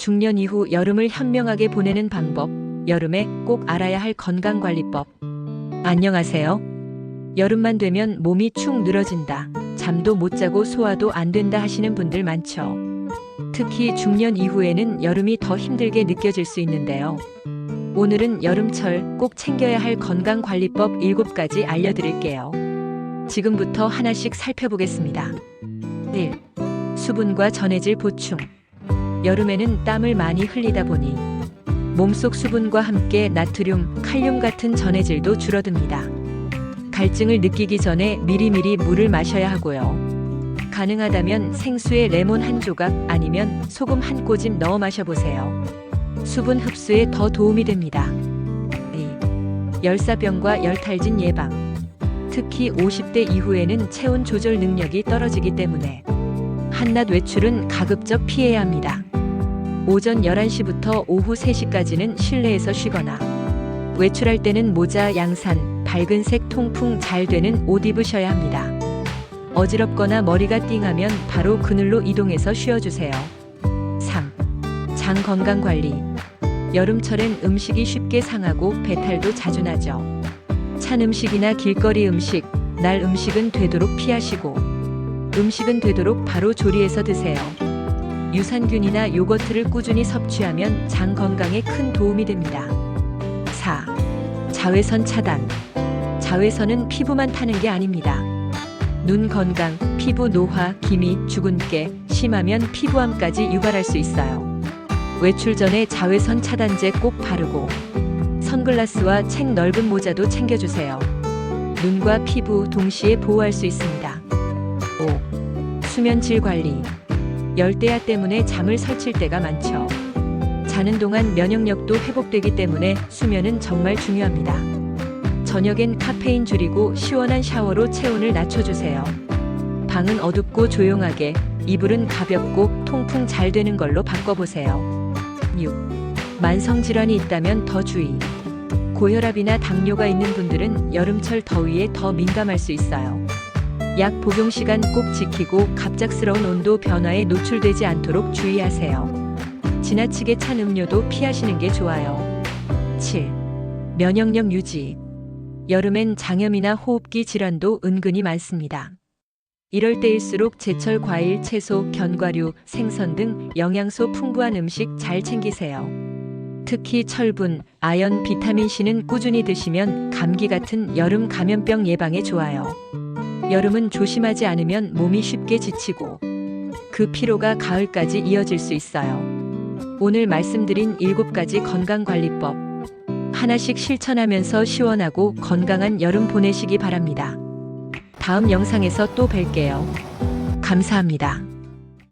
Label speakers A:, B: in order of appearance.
A: 중년 이후 여름을 현명하게 보내는 방법, 여름에 꼭 알아야 할 건강관리법. 안녕하세요. 여름만 되면 몸이 축 늘어진다. 잠도 못 자고 소화도 안 된다 하시는 분들 많죠. 특히 중년 이후에는 여름이 더 힘들게 느껴질 수 있는데요. 오늘은 여름철 꼭 챙겨야 할 건강관리법 7가지 알려드릴게요. 지금부터 하나씩 살펴보겠습니다. 1. 수분과 전해질 보충. 여름에는 땀을 많이 흘리다 보니 몸속 수분과 함께 나트륨, 칼륨 같은 전해질도 줄어듭니다. 갈증을 느끼기 전에 미리미리 물을 마셔야 하고요. 가능하다면 생수에 레몬 한 조각 아니면 소금 한 꼬집 넣어 마셔보세요. 수분 흡수에 더 도움이 됩니다. 2. 열사병과 열탈진 예방. 특히 50대 이후에는 체온 조절 능력이 떨어지기 때문에 한낮 외출은 가급적 피해야 합니다. 오전 11시부터 오후 3시까지는 실내에서 쉬거나 외출할 때는 모자, 양산, 밝은 색 통풍 잘 되는 옷 입으셔야 합니다. 어지럽거나 머리가 띵하면 바로 그늘로 이동해서 쉬어주세요. 3. 장 건강 관리. 여름철엔 음식이 쉽게 상하고 배탈도 자주 나죠. 찬 음식이나 길거리 음식, 날 음식은 되도록 피하시고 음식은 되도록 바로 조리해서 드세요. 유산균이나 요거트를 꾸준히 섭취하면 장 건강에 큰 도움이 됩니다. 4. 자외선 차단. 자외선은 피부만 타는 게 아닙니다. 눈 건강, 피부 노화, 기미, 주근깨, 심하면 피부암까지 유발할 수 있어요. 외출 전에 자외선 차단제 꼭 바르고 선글라스와 책 넓은 모자도 챙겨주세요. 눈과 피부 동시에 보호할 수 있습니다. 5. 수면 질 관리. 열대야 때문에 잠을 설칠 때가 많죠. 자는 동안 면역력도 회복되기 때문에 수면은 정말 중요합니다. 저녁엔 카페인 줄이고 시원한 샤워로 체온을 낮춰주세요. 방은 어둡고 조용하게, 이불은 가볍고 통풍 잘 되는 걸로 바꿔보세요. 6. 만성질환이 있다면 더 주의. 고혈압이나 당뇨가 있는 분들은 여름철 더위에 더 민감할 수 있어요. 약 복용 시간 꼭 지키고 갑작스러운 온도 변화에 노출되지 않도록 주의하세요. 지나치게 찬 음료도 피하시는 게 좋아요. 7. 면역력 유지. 여름엔 장염이나 호흡기 질환도 은근히 많습니다. 이럴 때일수록 제철 과일, 채소, 견과류, 생선 등 영양소 풍부한 음식 잘 챙기세요. 특히 철분, 아연, 비타민C는 꾸준히 드시면 감기 같은 여름 감염병 예방에 좋아요. 여름은 조심하지 않으면 몸이 쉽게 지치고 그 피로가 가을까지 이어질 수 있어요. 오늘 말씀드린 7가지 건강관리법 하나씩 실천하면서 시원하고 건강한 여름 보내시기 바랍니다. 다음 영상에서 또 뵐게요. 감사합니다.